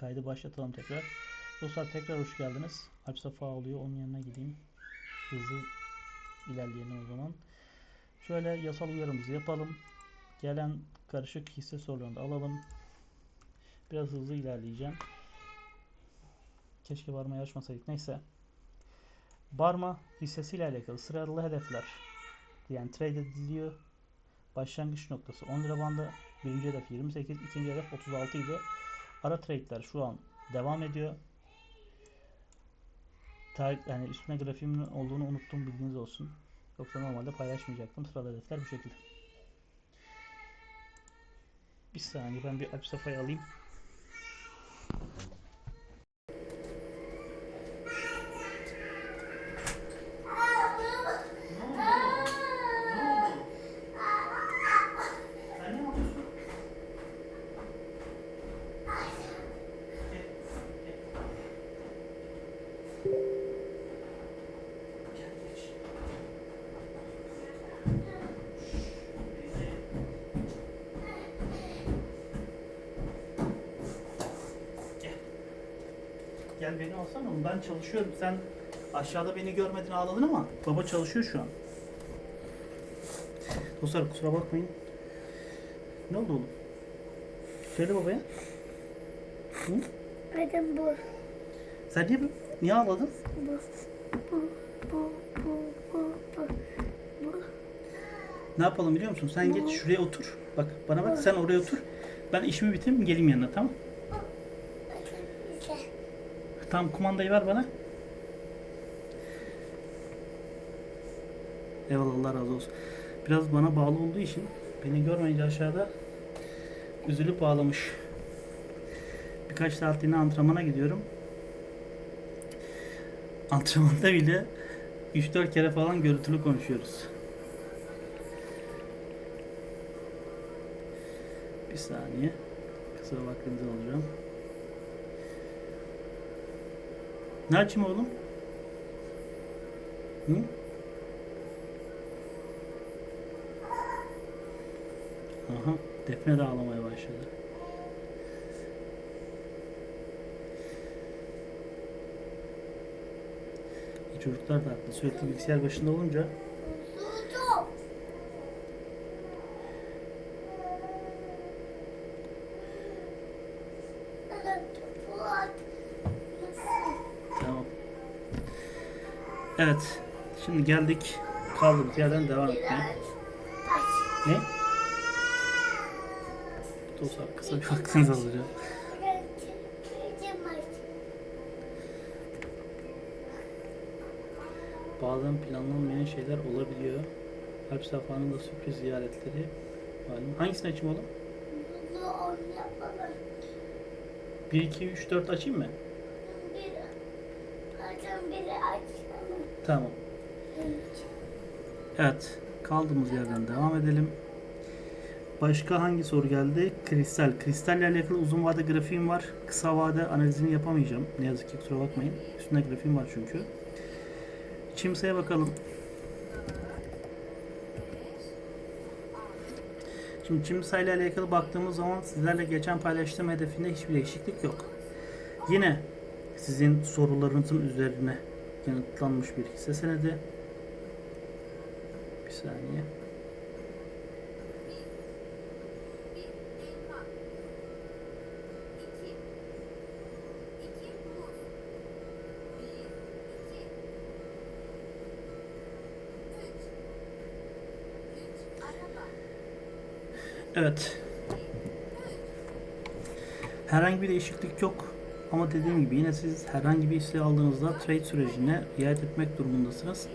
Kaydı başlatalım tekrar. Dostlar tekrar hoş geldiniz. Alp Safa oluyor. Onun yanına gideyim. Hızlı ilerleyelim o zaman. Şöyle yasal uyarımızı yapalım. Gelen karışık hisse sorularını da alalım. Biraz hızlı ilerleyeceğim. Keşke barmayı açmasaydık. Neyse. Barma hissesiyle alakalı sıralı hedefler. Yani trade ediliyor. Başlangıç noktası 10 lira bandı. Birinci hedef 28, ikinci hedef 36 idi. Ara trade'ler şu an devam ediyor. Tarih, yani üstüne grafiğimin olduğunu unuttum bilginiz olsun. Yoksa normalde paylaşmayacaktım. Sıralı hedefler bu şekilde. Bir saniye ben bir Alp Safa'yı alayım. Gel beni alsana. Ben çalışıyorum. Sen aşağıda beni görmedin ağladın ama baba çalışıyor şu an. Dostlar kusura bakmayın. Ne oldu oğlum? Söyle babaya. Hı? Bakın bu, Sen niye, niye ağladın? bu, bu, bu, bu, bu, bu, bu. Ne yapalım biliyor musun? Sen geç şuraya otur. Bak bana bak sen oraya otur. Ben işimi bitireyim geleyim yanına tamam. Tamam kumandayı ver bana. Eyvallah Allah razı olsun. Biraz bana bağlı olduğu için beni görmeyince aşağıda üzülüp ağlamış. Birkaç saatliğine antrenmana gidiyorum. Antrenmanda bile 3-4 kere falan görüntülü konuşuyoruz. Bir saniye. Kısa vaktinizi alacağım. Ne açayım oğlum? Hı? Aha, Defne de ağlamaya başladı. Çocuklar da haklı. Sürekli bilgisayar başında olunca Tuttum. Bu at. Tamam. Evet. Şimdi geldik. Kaldığımız yerden devam etmeye. Ne? Dostlar kısa bir vaktinizi alacağım. Bazen planlanmayan şeyler olabiliyor. Alp Safa'nın da sürpriz ziyaretleri. Malum. Hangisini açayım oğlum? 1, 2, 3, 4 açayım mı? Tamam. Evet. Kaldığımız yerden devam edelim. Başka hangi soru geldi? Kristal. Kristalle alakalı uzun vade grafiğim var. Kısa vade analizini yapamayacağım. Ne yazık ki kusura bakmayın. Üstünde grafiğim var çünkü. Çimseye bakalım. Şimdi Çimsa ile alakalı baktığımız zaman sizlerle geçen paylaştığım hedefinde hiçbir değişiklik yok. Yine sizin sorularınızın üzerine yanıtlanmış bir hisse senedi. Saniye. Evet. Herhangi bir değişiklik yok. Ama dediğim gibi yine siz herhangi bir hisse aldığınızda trade sürecine riayet etmek durumundasınız.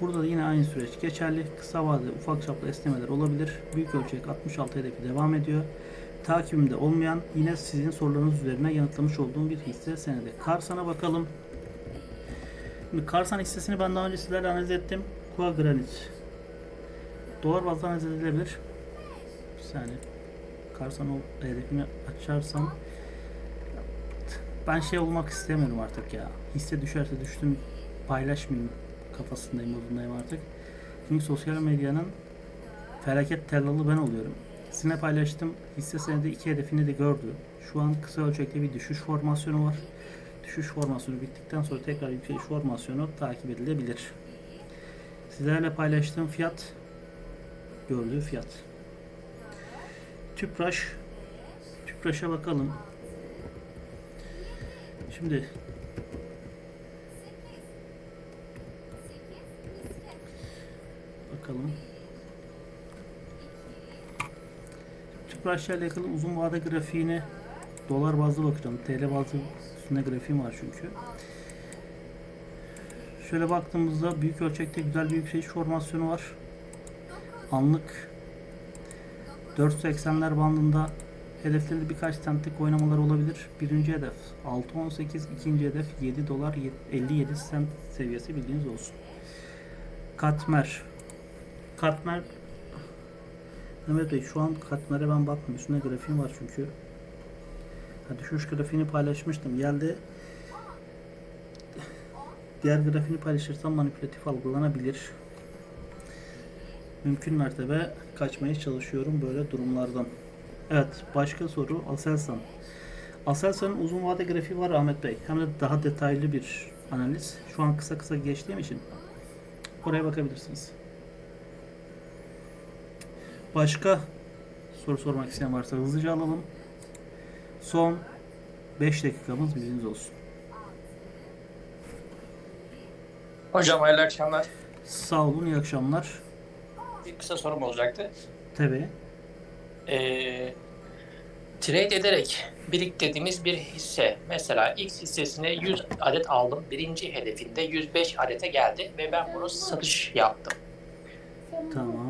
Burada da yine aynı süreç geçerli. Kısa vadede ufak çaplı esnemeler olabilir. Büyük ölçek 66 hedefi devam ediyor. Takibimde olmayan yine sizin sorularınız üzerine yanıtlamış olduğum bir hisse senedi. Karsan'a bakalım. Şimdi Karsan hissesini ben daha önce sizlerle analiz ettim. Kua Granit. Dolar bazlı analiz edilebilir. Bir saniye. Karsan o hedefini açarsam ben şey olmak istemiyorum artık ya. Hisse düşerse düştüm paylaşmayayım kafasındayım modundayım artık. Çünkü sosyal medyanın felaket tellalı ben oluyorum. Sizinle paylaştım. Hisse senedi iki hedefini de gördü. Şu an kısa ölçekte bir düşüş formasyonu var. Düşüş formasyonu bittikten sonra tekrar yükseliş formasyonu takip edilebilir. Sizlerle paylaştığım fiyat gördüğü fiyat. Tüpraş Tüpraş'a bakalım. Şimdi bakalım. Tüpraş'la alakalı uzun vade grafiğine dolar bazlı bakacağım. TL bazlı üstünde grafiğim var çünkü. Şöyle baktığımızda büyük ölçekte güzel bir yükseliş formasyonu var. Anlık 4.80'ler bandında hedefleri birkaç centlik oynamalar olabilir. Birinci hedef 6.18, ikinci hedef 7 dolar 57 cent seviyesi bildiğiniz olsun. Katmer Katmer Mehmet Bey şu an Katmer'e ben bakmıyorum. Üstünde grafiğim var çünkü. Ha, düşüş grafiğini paylaşmıştım. Geldi. Diğer grafiğini paylaşırsam manipülatif algılanabilir. Mümkün mertebe kaçmaya çalışıyorum böyle durumlardan. Evet, başka soru Aselsan. Aselsan'ın uzun vade grafiği var Ahmet Bey. Hem de daha detaylı bir analiz. Şu an kısa kısa geçtiğim için oraya bakabilirsiniz. Başka soru sormak isteyen varsa hızlıca alalım. Son 5 dakikamız bilginiz olsun. Hocam hayırlı akşamlar. Sağ olun, iyi akşamlar. Bir kısa sorum olacaktı. Tabii. Ee, trade ederek biriktirdiğimiz bir hisse. Mesela X hissesine 100 adet aldım. Birinci hedefinde 105 adete geldi ve ben bunu satış yaptım. Tamam.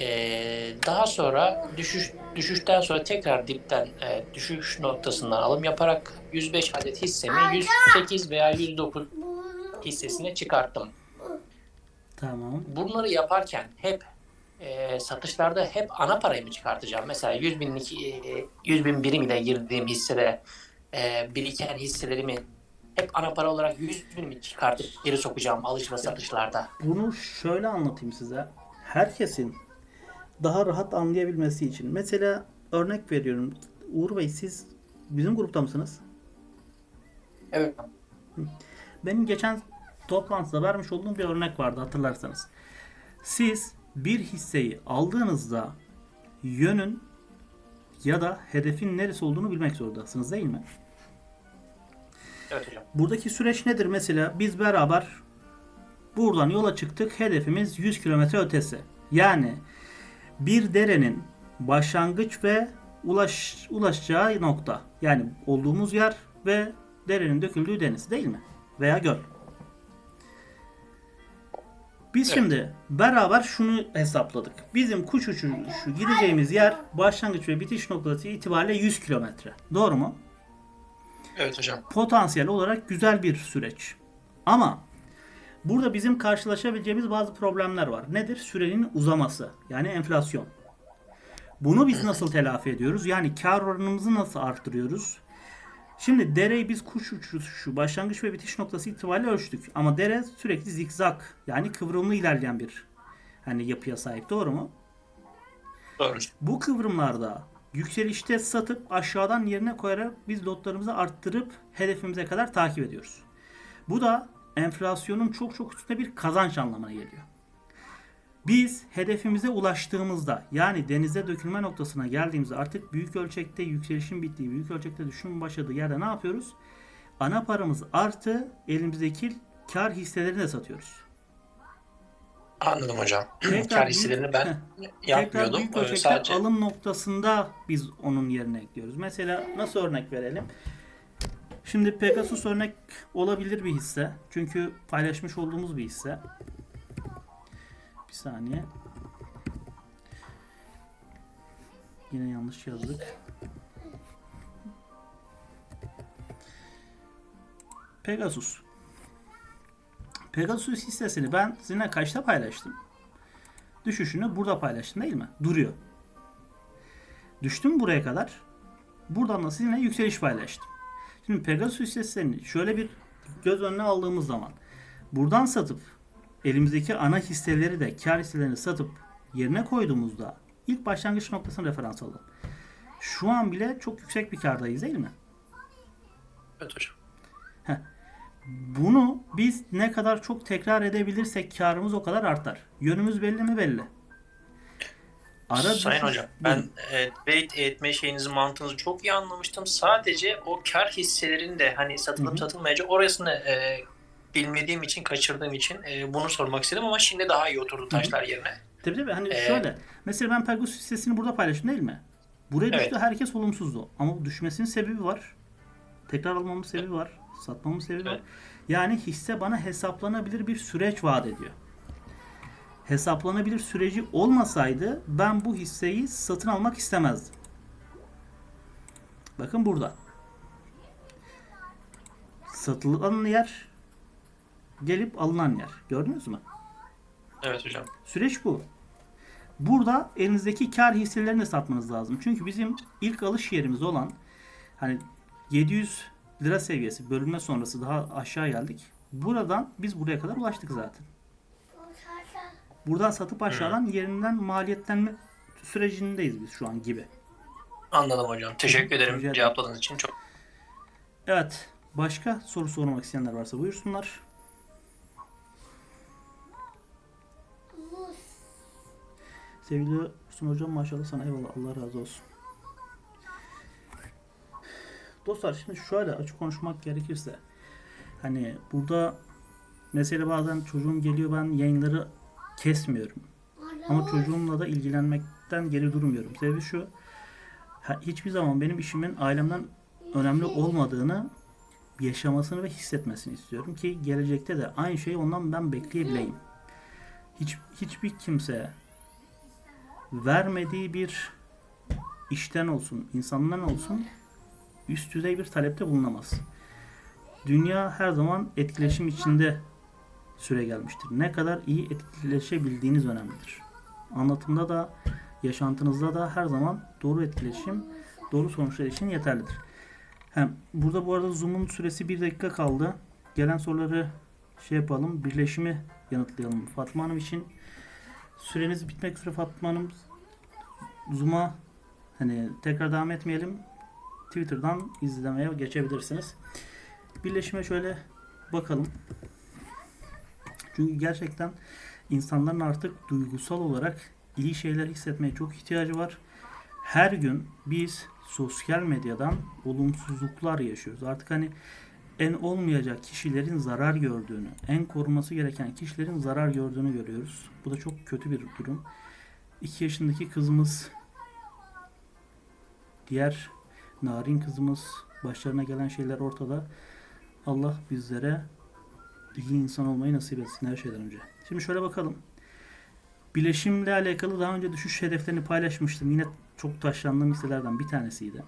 Ee, daha sonra düşüş düşüşten sonra tekrar dipten e, düşüş noktasından alım yaparak 105 adet hissemi 108 veya 109 hissesine çıkarttım. Tamam. bunları yaparken hep e, satışlarda hep ana parayı mı çıkartacağım? Mesela 100 binlik e, 100 bin birim ile girdiğim hissede e, biriken hisselerimi hep ana para olarak 100 bin mi çıkartıp geri sokacağım alış ve satışlarda? Bunu şöyle anlatayım size. Herkesin daha rahat anlayabilmesi için. Mesela örnek veriyorum. Uğur Bey siz bizim grupta mısınız? Evet. Benim geçen toplantıda vermiş olduğum bir örnek vardı hatırlarsanız. Siz bir hisseyi aldığınızda yönün ya da hedefin neresi olduğunu bilmek zorundasınız değil mi? Evet hocam. Buradaki süreç nedir mesela? Biz beraber buradan yola çıktık. Hedefimiz 100 kilometre ötesi. Yani bir derenin başlangıç ve ulaş, ulaşacağı nokta. Yani olduğumuz yer ve derenin döküldüğü deniz değil mi? Veya göl. Biz şimdi beraber şunu hesapladık. Bizim kuş uçuşu gideceğimiz yer başlangıç ve bitiş noktası itibariyle 100 kilometre. Doğru mu? Evet hocam. potansiyel olarak güzel bir süreç. Ama burada bizim karşılaşabileceğimiz bazı problemler var. Nedir? Sürenin uzaması. Yani enflasyon. Bunu biz nasıl telafi ediyoruz? Yani kar oranımızı nasıl arttırıyoruz? Şimdi dereyi biz kuş uçuşu başlangıç ve bitiş noktası itibariyle ölçtük. Ama dere sürekli zikzak yani kıvrımlı ilerleyen bir hani yapıya sahip. Doğru mu? Doğru. Bu kıvrımlarda yükselişte satıp aşağıdan yerine koyarak biz lotlarımızı arttırıp hedefimize kadar takip ediyoruz. Bu da enflasyonun çok çok üstünde bir kazanç anlamına geliyor. Biz hedefimize ulaştığımızda yani denize dökülme noktasına geldiğimizde artık büyük ölçekte yükselişin bittiği, büyük ölçekte düşüşün başladığı yerde ne yapıyoruz? Ana paramız artı elimizdeki kar hisselerini de satıyoruz. Anladım hocam. Tekrar Kar büyük- hisselerini ben Tekrar yapmıyordum. büyük Ee, ölçekte Sadece alım noktasında biz onun yerine ekliyoruz. Mesela nasıl örnek verelim? Şimdi Pegasus örnek olabilir bir hisse. Çünkü paylaşmış olduğumuz bir hisse. Bir saniye. Yine yanlış yazdık. Pegasus. Pegasus hissesini ben sizinle kaçta paylaştım? Düşüşünü burada paylaştım değil mi? Duruyor. Düştüm buraya kadar. Buradan da sizinle yükseliş paylaştım. Şimdi Pegasus hissesini şöyle bir göz önüne aldığımız zaman buradan satıp elimizdeki ana hisseleri de kar hisselerini satıp yerine koyduğumuzda ilk başlangıç noktasını referans alalım. Şu an bile çok yüksek bir kardayız değil mi? Evet hocam. Bunu biz ne kadar çok tekrar edebilirsek karımız o kadar artar. Yönümüz belli mi belli. Ara Sayın düşüş- hocam ben e, trade etme şeyinizi mantığınızı çok iyi anlamıştım. Sadece o kar hisselerin de hani satılıp satılmayacak orasını e, bilmediğim için kaçırdığım için e, bunu sormak istedim ama şimdi daha iyi oturdu taşlar yerine. Tabii tabii hani Ee, şöyle. Mesela ben Pegasus hissesini burada paylaştım değil mi? Buraya Evet. düştü herkes olumsuzdu. Ama düşmesinin sebebi var. Tekrar almamın sebebi var. Satmamın sebebi var. Evet. Yani hisse bana hesaplanabilir bir süreç vaat ediyor. Hesaplanabilir süreci olmasaydı ben bu hisseyi satın almak istemezdim. Bakın burada. Satılan yer gelip alınan yer. Gördünüz mü? Evet hocam. Süreç bu. Burada elinizdeki kar hisselerini de satmanız lazım. Çünkü bizim ilk alış yerimiz olan hani 700 lira seviyesi bölünme sonrası daha aşağı geldik. Buradan biz buraya kadar ulaştık zaten. Buradan satıp aşağıdan yerinden maliyetlenme sürecindeyiz biz şu an gibi. Anladım hocam. Teşekkür Rica ederim ederim. cevapladığınız için. Çok Evet. Başka soru sormak isteyenler varsa buyursunlar. Sevgili Hüsnü Hocam maşallah sana eyvallah Allah razı olsun. Dostlar şimdi şöyle açık konuşmak gerekirse hani burada mesela bazen çocuğum geliyor ben yayınları kesmiyorum. Ama çocuğumla da ilgilenmekten geri durmuyorum. Sebebi şu hiçbir zaman benim işimin ailemden önemli olmadığını yaşamasını ve hissetmesini istiyorum ki gelecekte de aynı şeyi ondan ben bekleyebileyim. Hiç hiçbir kimse vermediği bir işten olsun, insandan olsun üst düzey bir talepte bulunamaz. Dünya her zaman etkileşim içinde süre gelmiştir. Ne kadar iyi etkileşebildiğiniz önemlidir. Anlatımda da, yaşantınızda da her zaman doğru etkileşim, doğru sonuçlar için yeterlidir. Hem burada bu arada Zoom'un süresi 1 dakika kaldı. Gelen soruları şey yapalım, birleşimi yanıtlayalım Fatma Hanım için. Süreniz bitmek üzere Fatma Hanım. Zoom'a hani tekrar devam etmeyelim. Twitter'dan izlemeye geçebilirsiniz. Birleşime şöyle bakalım. Çünkü gerçekten insanların artık duygusal olarak iyi şeyler hissetmeye çok ihtiyacı var. Her gün biz sosyal medyadan olumsuzluklar yaşıyoruz. Artık hani en olmayacak kişilerin zarar gördüğünü, en koruması gereken kişilerin zarar gördüğünü görüyoruz. Bu da çok kötü bir durum. 2 yaşındaki kızımız, diğer narin kızımız, başlarına gelen şeyler ortada. Allah bizlere iyi insan olmayı nasip etsin her şeyden önce. Şimdi şöyle bakalım. Bileşimle alakalı daha önce düşüş hedeflerini paylaşmıştım. Yine çok taşlandığım hisselerden bir tanesiydi.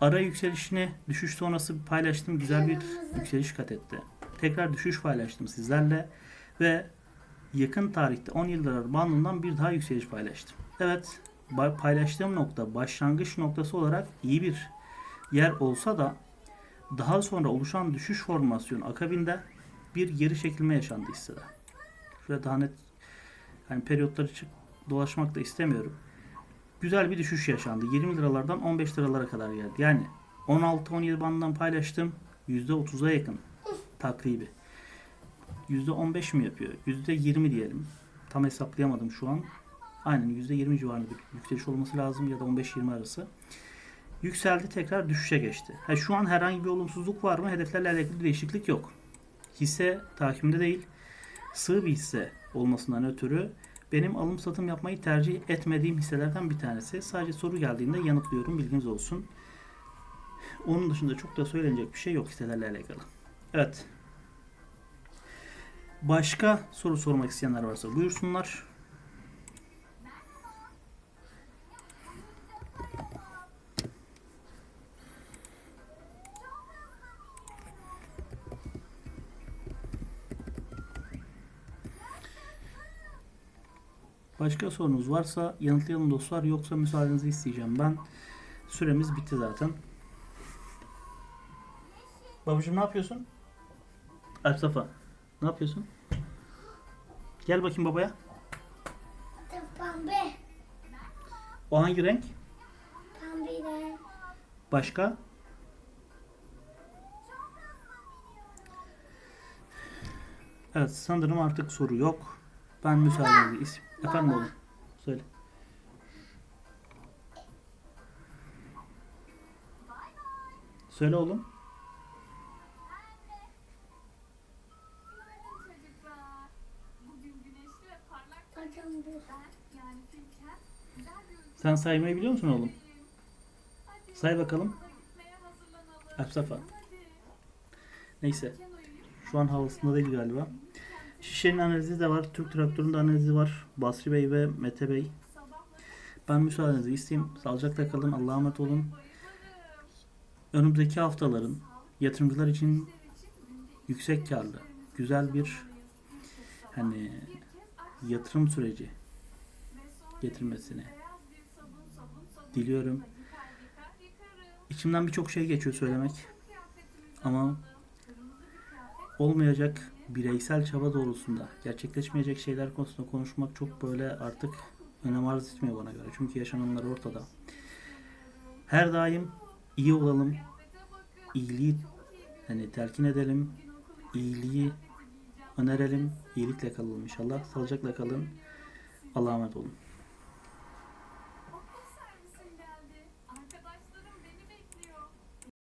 Ara yükselişini düşüş sonrası paylaştım. Güzel bir yükseliş kat etti. Tekrar düşüş paylaştım sizlerle ve yakın tarihte 10 yıllar bandından bir daha yükseliş paylaştım. Evet, paylaştığım nokta başlangıç noktası olarak iyi bir yer olsa da daha sonra oluşan düşüş formasyonu akabinde bir geri çekilme yaşandı hissede. Şöyle daha net yani periyotları çık dolaşmak da istemiyorum. Güzel bir düşüş yaşandı. 20 liralardan 15 liralara kadar geldi. Yani 16-17 bandından paylaştım. %30'a yakın takribi. %15 mi yapıyor? %20 diyelim. Tam hesaplayamadım şu an. Aynen %20 civarında bir yükseliş olması lazım ya da 15-20 arası. Yükseldi tekrar düşüşe geçti. Ha, şu an herhangi bir olumsuzluk var mı? Hedeflerle alakalı değişiklik yok. Hisse takimde değil. Sığ bir hisse olmasından ötürü benim alım satım yapmayı tercih etmediğim hisselerden bir tanesi. Sadece soru geldiğinde yanıtlıyorum bilginiz olsun. Onun dışında çok da söylenecek bir şey yok hisselerle alakalı. Evet. Başka soru sormak isteyenler varsa buyursunlar. Başka sorunuz varsa yanıtlayalım dostlar. Yoksa müsaadenizi isteyeceğim. Ben süremiz bitti zaten. Babacığım ne yapıyorsun? Ersafa ne yapıyorsun? Gel bakayım babaya. Pembe. O hangi renk? Pembe. Başka? Evet sanırım artık soru yok. Ben müsaadenizle isim. Efendim oğlum. Söyle. Söyle oğlum. Sen saymayı biliyor musun oğlum? Say bakalım. Hadi. Neyse. Şu an havasında değil galiba. Şişenin analizi de var. Türk traktörünün de analizi var. Basri Bey ve Mete Bey. Ben müsaadenizi isteyeyim. Sağlıcakla kalın. Allah'a emanet olun. Önümüzdeki haftaların yatırımcılar için yüksek karlı, güzel bir hani yatırım süreci getirmesini diliyorum. İçimden birçok şey geçiyor söylemek. Ama olmayacak bireysel çaba doğrultusunda gerçekleşmeyecek şeyler konusunda konuşmak çok böyle artık önem arz etmiyor bana göre. Çünkü yaşananlar ortada. Her daim iyi olalım. iyiliği hani telkin edelim. iyiliği önerelim. iyilikle kalalım inşallah. Sağlıcakla kalın. Allah'a emanet olun.